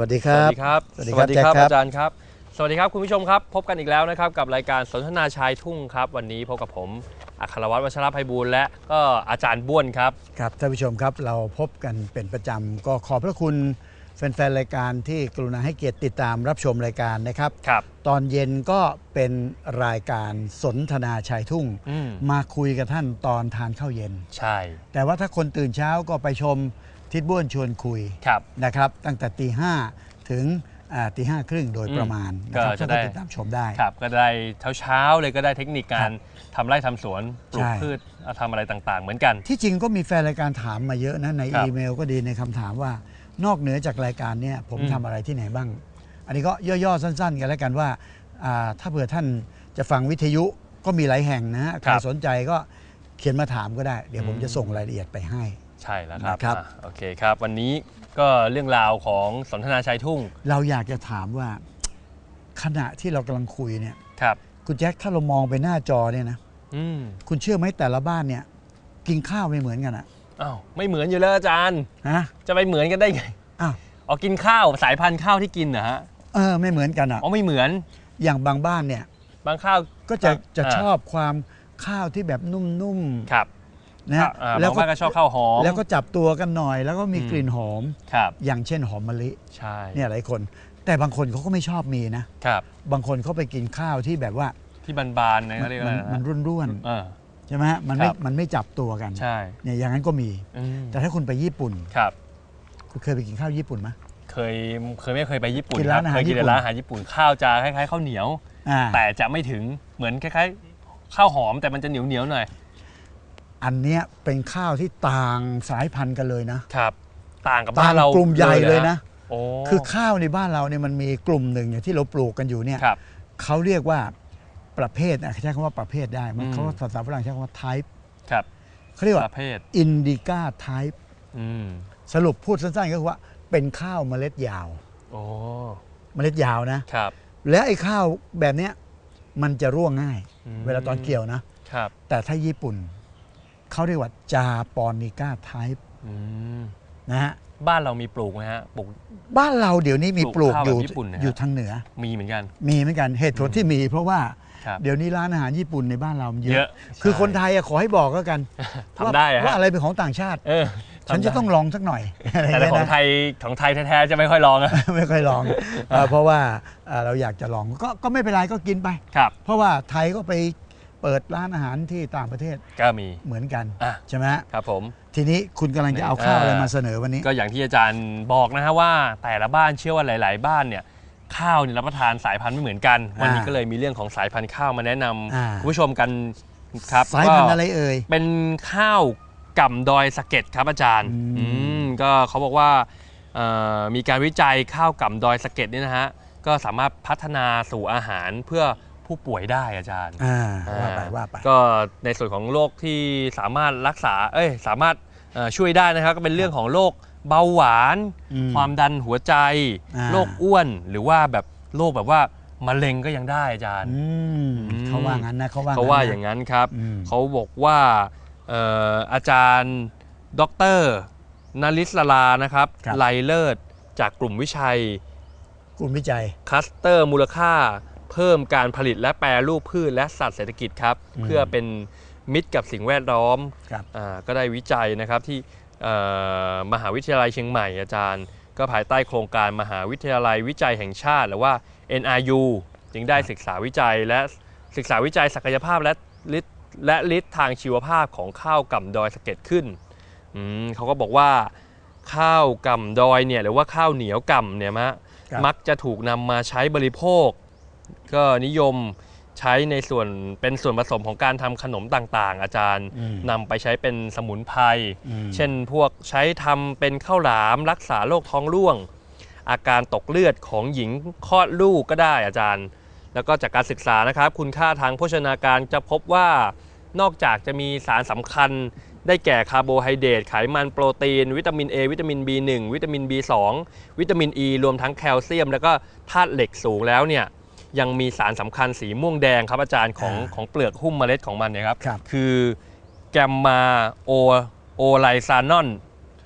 วัสดีคสรัวับ สดีครับ สวัสดีครับแจ็คครับ อาจารย์ครับ สวัสดีครับคุณผู้ชมครับ พบกันอีกแล้วนะครับกับรายการสนทนาชายทุ่งครับ วันนี้พบกับผมอัครวัตรวัชรภัยบูลย์และก็อาจารย์บ้วนครับ ครับท่านผู้ชมครับเราพบกันเป็นประจำก็ขอบพระคุณแฟนๆรายการที่กรุณาให้เกียรติติดตามรับชมรายการนะครับ ครับ ตอนเย็นก็เป็นรายการสนทนาชายทุ่ง อืม มาคุยกับท่านตอนทานข้าวเย็น ใช่ แต่ว่าถ้าคนตื่นเช้าก็ไปชม ทิดบ้วนชวนคุยครับ นะครับ ตั้งแต่ตีห้าถึงอ่าตีห้าครึ่งโดยอืมประมาณนะครับก็จะท่านได้ก็ติดตามชมได้ครับก็ได้เช้าๆเลยก็ได้เทคนิคการทำไร่ทำสวนปลูกใช่พืชทำอะไรต่างๆ เหมือนกัน ที่จริงก็มีแฟนรายการถามมาเยอะนะในครับอีเมลก็ดีในคำถามว่านอกเหนือจากรายการเนี่ยผมอืมทำอะไรที่ไหนบ้าง อันนี้ก็ย่อๆสั้น ๆ กันแล้วกันว่าอ่าถ้าเผื่อท่านจะฟังวิทยุก็มีหลายแห่งนะฮะใครสนใจก็เขียนมาถามก็ได้ เดี๋ยวผมจะส่งรายละเอียดไปให้ ใช่แล้วครับนะครับ อะโอเคครับ วันนี้ก็เรื่องราวของสนทนาชายทุ่งเราอยากจะถามว่าขณะที่เรากำลังคุยเนี่ย ครับ คุณแจ็คถ้าเรามองไปหน้าจอเนี่ยนะอืมคุณเชื่อไหมแต่ละบ้านเนี่ย กินข้าวไม่เหมือนกันอะอ้าวไม่เหมือนอยู่แล้วอาจารย์ ฮะจะไปเหมือนกันได้ไงอ้าวอ๋อกินข้าวสายพันธุ์ข้าวที่กินนะฮะเออไม่เหมือนกันอะอ๋อไม่เหมือนอย่างบางบ้านเนี่ย บางข้าวก็จะอ่าจะชอบความข้าวที่แบบนุ่มครับๆ นะฮะอ่าแล้วบางก็บ้านก็ชอบข้าวหอมแล้วก็จับตัวกันหน่อย แล้วก็มีอืมกลิ่นหอม ครับอย่างเช่นหอมมะลิใช่เนี่ยหลายคน แต่บางคนเขาก็ไม่ชอบมีนะ ครับ บางคนเขาไปกินข้าวที่แบบว่าที่บานๆนะมัเขาเรียกอะไรมันนะมันร่วนเออ ๆใช่ไหมฮะมันไม่ครับ มันไม่จับตัวกันใช่เนี่ยอย่างนั้นก็มี อืมแต่ถ้าคุณไปญี่ปุ่น ครับคุณเคยไปกินข้าวญี่ปุ่นไหม เคยเคยไม่เคยไปญี่ปุ่นกินคร้ารันอาหารเคยกินญี่ปุ่นแต่ร้านอาหารญี่ปุ่นข้าวจะคล้ายๆข้าวเหนียว อ่าแต่จะไม่ถึงเหมือนคล้ายๆข้าวหอมแต่มันจะเหนียวเหนียวๆหน่อย อันเนี้ยเป็นข้าวที่ต่างสายพันธุ์กันเลยนะครับ ต่างกับต่าบ้างนเรากลุ่มใหญ่เลยนะ โอ้คือข้าวในบ้านเราเนี่ยมันมีกลุ่มหนึ่งเนี่ยที่เราปลูกกันอยู่เนี่ยครับ เขาเรียกว่าประเภทนะใช้คำว่าประเภทได้มันอืม เขาภาษาฝรั่งใช้คำว่า type ครับเขาเรียกปว่า ระเภท indica type อืมสรุปพูดสั้นๆ ก็คือว่าเป็นข้าวเมล็ดยาว โอ้เมล็ดยาวนะ ครับและไอ้ข้าวแบบเนี้ยมันจะร่วงง่าย อืมเวลาตอนเกี่ยวนะ ครับ แต่ถ้าญี่ปุ่น เขาเรียกว่าจาปอนิก้าไทป์อืมนะฮะบ้านเรามีปลูกไหมฮะปลูก บ้านเราเดี๋ยวนี้มีปปลูลูกกข้าวอยู่แบบญี่ปุ่นนะฮะ อยู่ทางเหนือ มีเหมือนกัน มีเหมือนกันเหตุผลที่มี เพราะว่าครับเดี๋ยวนี้ร้านอาหารญี่ปุ่นในบ้านเรามันเยเยอะอะคือใช่คนไทยอะขอให้บอกก็กันทำได้อะฮะ ว่าอะไรเป็นของต่างชาติ เออฉันจะทำได้ต้องลองสักหน่อยอะไรแต่เงี้ยของนะ ไทยของไทยแท้ๆจะไม่ค่อยลองอะ ไม่ค่อยลองเอ่อเพราะว่าเอ่อเราอยากจะลองก็ก็ไม่เป็นไรก็กินไป ครับ เพราะว่าไทยก็ไป เปิดร้านอาหารที่ต่างประเทศก็มี เหมือนกันอะ ใช่ไหมฮะครับผม ทีนี้คุณกำลังจะเอาข้าวอะไรอ่ามมาเสนอวันนี้ ก็อย่างที่อาจารย์บอกนะฮะว่า แต่ละบ้านเชื่อว่าหลาย ๆ บ้านเนี่ยข้าวเนี่ยรับประทานสายพันธุ์ไม่เหมือนกัน วันนี้อ่าก็เลยมีเรื่องของสายพันธุ์ข้าวมาแนะนำอ่าคุณผู้ชมกันครับสายพันธุ์ก็ อะไรเอ่ย เป็นข้าวก่ำดอยสะเก็ดครับอาจารย์อืมอืมก็เขาบอกว่าเอ่อมีการวิจัยข้าวก่ำดอยสะเก็ดนี่นะฮะก็สามารถพัฒนาสู่อาหารเพื่อ ผู้ป่วยได้อาจารย์ อ่าว่าไปว่าไป ก็ในส่วนของโรคที่สามารถรักษา เอ้ย สามารถเอ่อช่วยได้นะครับ ก็เป็นเรื่องของโรคเบาหวาน อืมความดันหัวใจ อ่า โรคอ้วน หรือว่าแบบโรคแบบว่ามะเร็งก็ยังได้อาจารย์ อืมอืมเขาว่างั้นนะเขาว่าเขาว่านะอย่างนั้นครับ อืม เขาบอกว่าเอ่ออาจารย์ดอกเตอรนาริสลานะครับครับ ไลเลิศจากกลุ่มวิชัย กลุ่มวิจัยคัสเตอร์มูลค่า เพิ่มการผลิตและแปรรูปพืชและสัตว์เศรษฐกิจครับอืมเพื่อเป็นมิตรกับสิ่งแวดล้อมครับ อ่าก็ได้วิจัยนะครับที่เอ่อมหาวิทยาลัยเชียงใหม่อาจารย์ ก็ภายใต้โครงการมหาวิทยาลัยวิจัยแห่งชาติ หรือว่า NRU จึงได้ศึกษาวิจัยและศึกษาวิจัยศักยภาพและฤทธิ์และฤทธิ์ทางชีวภาพของข้าวก่ำดอยสะเก็ดขึ้นอืมเขาก็บอกว่าข้าวก่ำดอยเนี่ยหรือว่าข้าวเหนียวก่ำเนี่ยมะ ครับ มักจะถูกนำมาใช้บริโภค ก็นิยมใช้ในส่วนเป็นส่วนผสมของการทำขนมต่างๆ อาจารย์อืมนำไปใช้เป็นสมุนไพรอืม เช่นพวกใช้ทำเป็นข้าวหลามรักษาโรคท้องร่วง อาการตกเลือดของหญิงคลอดลูกก็ได้อาจารย์ แล้วก็จากการศึกษานะครับ คุณค่าทางโภชนาการจะพบว่านอกจากจะมีสารสำคัญ ได้แก่คาร์โบไฮเดรตไขมันโปรตีน วิตามิน A วิตามิน B1 วิตามิน B2 วิตามิน E รวมทั้งแคลเซียม แล้วก็ธาตุเหล็กสูงแล้วเนี่ย ยังมีสารสำคัญสีม่วงแดงครับอาจารย์ของอ่าของเปลือกหุ้มเมล็ดของมันเนี่ยครับ ครับ คือแกมมาโอโอไลซานอน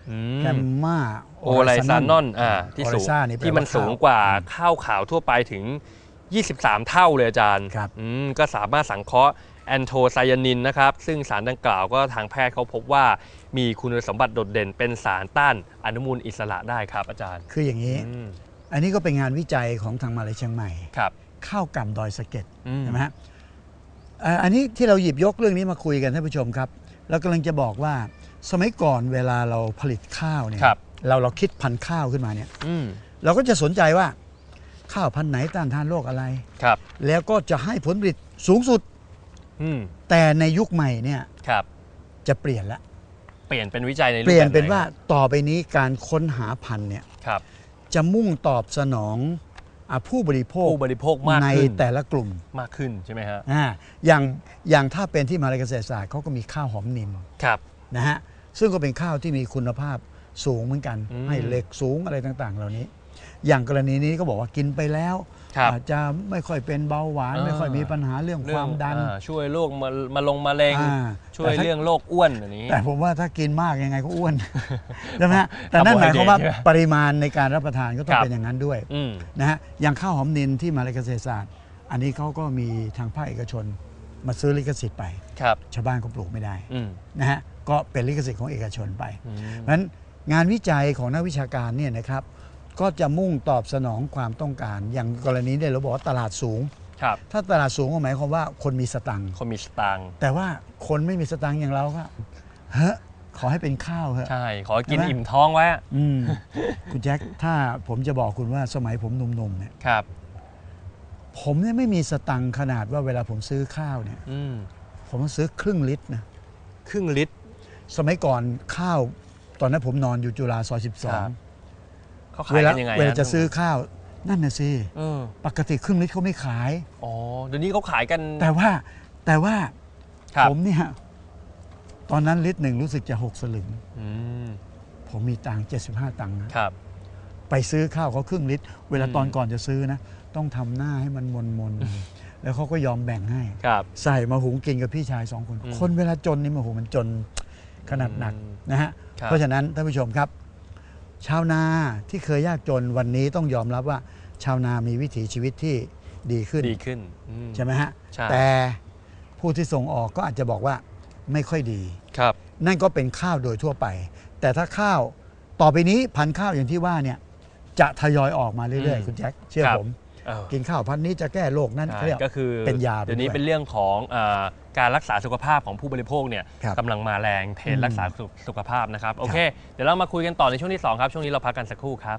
อืม แกมมาโอไลซานอนอ่าที่สูง Oryza นี่แปลว่าที่มันสูงกว่า ข้าวขาวทั่วไปถึง 23 เท่าเลยอาจารย์ครับอืมก็สามารถสังเคราะห์แอนโทไซยานินนะครับ ซึ่งสารดังกล่าวก็ทางแพทย์เขาพบว่ามีคุณสมบัติโดดเด่นเป็นสารต้านอนุมูลอิสระได้ครับอาจารย์คืออย่างนี้ อืมอันนี้ก็เป็นงานวิจัยของทางมหาลัยเชียงใหม่ ครับ ข้าวกล่ำดอยสะเก็ดอืมใช่ไหมฮะเอ่ออันนี้ที่เราหยิบยกเรื่องนี้มาคุยกันท่านผู้ชมครับเรากำลังจะบอกว่าสมัยก่อนเวลาเราผลิตข้าวเนี่ยครับเราเราคิดพันธุ์ข้าวขึ้นมาเนี่ยอืมเราก็จะสนใจว่า ข้าวพันธุ์ไหนต้านทานโรคอะไรครับ แล้วก็จะให้ผลผลิตสูงสุดอืมแต่ในยุคใหม่เนี่ยครับ จะเปลี่ยนละเปลี่ยนเป็นวิจัยในรูเปลี่ยนแบบไหเป็นว่าต่อไปนี้การค้นหาพันธุ์เนี่ยครับจะมุ่งตอบสนองอา ผู้บริโภคผู้บริโภคมากในขึ้น แต่ละกลุ่มมากขึ้นใช่ไหมฮะอ่าอย่างอย่างถ้าเป็นที่มหาลัยเกษตรศาสตร์เขาก็มีข้าวหอมนินครับ นะฮะซึ่งก็เป็นข้าวที่มีคุณภาพสูงเหมือนกัน อืม ให้เหล็กสูงอะไรต่างๆ เหล่านี้ อย่างกรณีนี้ก็บอกว่ากินไปแล้ว ครับอาจจะไม่ค่อยเป็นเบาหวาน อ่า ไม่ค่อยมีปัญหาเรื่องความดัน อ่าช่วยโรคมามาลงมาเร็งอ่าช่วยแต่ถ้า เรื่องโรคอ้วนอันนี้ แต่ผมว่าถ้ากินมากยังไงก็อ้วนใช่ไหมฮะแต่นั่นหมายความว่าใช่ไหมปริมาณในการรับประทานก็ต้อคงรับ เป็นอย่างนั้นด้วยอืม นะฮะอย่างข้าวหอมนินที่มหาลัยเกษตรศาสตร์ อันนี้เขาก็มีทางภาคเอกชน มาซื้อลิขสิทธิ์ไป ครับ ชาวบ้านก็ปลูกไม่ได้อืมนะฮะก็เป็นลิขสิทธิ์ของเอกชนไป อืม เพราะฉะนั้นงานวิจัยของนักวิชาการเนี่ยนะครับ ก็จะมุ่งตอบสนองความต้องการ อย่างกรณีเนี่ยเราบอกว่าตลาดสูง ครับ ถ้าตลาดสูงก็หมายความว่าคนมีสตังค์คนมีสตางค์แต่ว่าคนไม่มีสตังค์อย่างเราก็เฮ้ยขอให้เป็นข้าวเถอะ ใช่ ขอกินใช่ไหม อิ่มท้องไว้อะอืม คุณแจ็คถ้าผมจะบอกคุณว่าสมัยผมหนุ่มๆเนี่ยครับ ผมเนี่ยไม่มีสตังค์ขนาดว่าเวลาผมซื้อข้าวเนี่ย อืมผมต้องซื้อครึ่งลิตรนะครึ่งลิตร สมัยก่อนข้าว ตอนนั้นผมนอนอยู่จุฬาซอยครับ เขา12ขาเวยลากันยังไงเวลาฮจะซื้อข้าวนั่นน่ะสิเออปกติครึ่งลิตรเขาไม่ขายอ๋อเดี๋ยวนี้เขาขายกัน แต่ว่าแต่ว่าครับผมเนี่ยตอนนั้นลิตรหนึ่งรู้สึกจะ6สลึงอืมผมมีตังค์75ตังค์นะครับ ไปซื้อข้าวเขาครึ่งลิตร เวลาอืมตอนก่อนจะซื้อนะ ต้องทำหน้าให้มันมนมนๆแล้วเขาก็ยอมแบ่งให้ครับใส่มาหุงกินกับพี่ชายสองคนอืมคนเวลาจนนี่มาโหมันจนขนาดหนักอืมนะฮะครับเพราะฉะนั้นท่านผู้ชมครับ ชาวนาที่เคยยากจนวันนี้ต้องยอมรับว่า ชาวนามีวิถีชีวิตที่ดีขึ้นดีขึ้นอืม ใช่ไหมฮะใช่ แต่ผู้ที่ส่งออกก็อาจจะบอกว่าไม่ค่อยดี ครับ นั่นก็เป็นข้าวโดยทั่วไป แต่ถ้าข้าวต่อไปนี้พันธุ์ข้าวอย่างที่ว่าเนี่ยจะทยอยออกมาเรื่อยอืมๆ คุณแจ็คเชื่อครับ ผมเออ กินข้าวพันธุ์นี้จะแก้โรคนั้นใช่เขาเรียกก็คือเป็นยาไปเดี๋ยวนี้ด้วยเป็นเรื่องของเออการรักษาสุขภาพของผู้บริโภคเนี่ยครับกำลังมาแรงเทรนอืมด์รักษาสุขสุขภาพนะครับโอเค เดี๋ยวเรามาคุยกันต่อในช่วงที่2ครับช่วงนี้เราพักกันสักครู่ครับ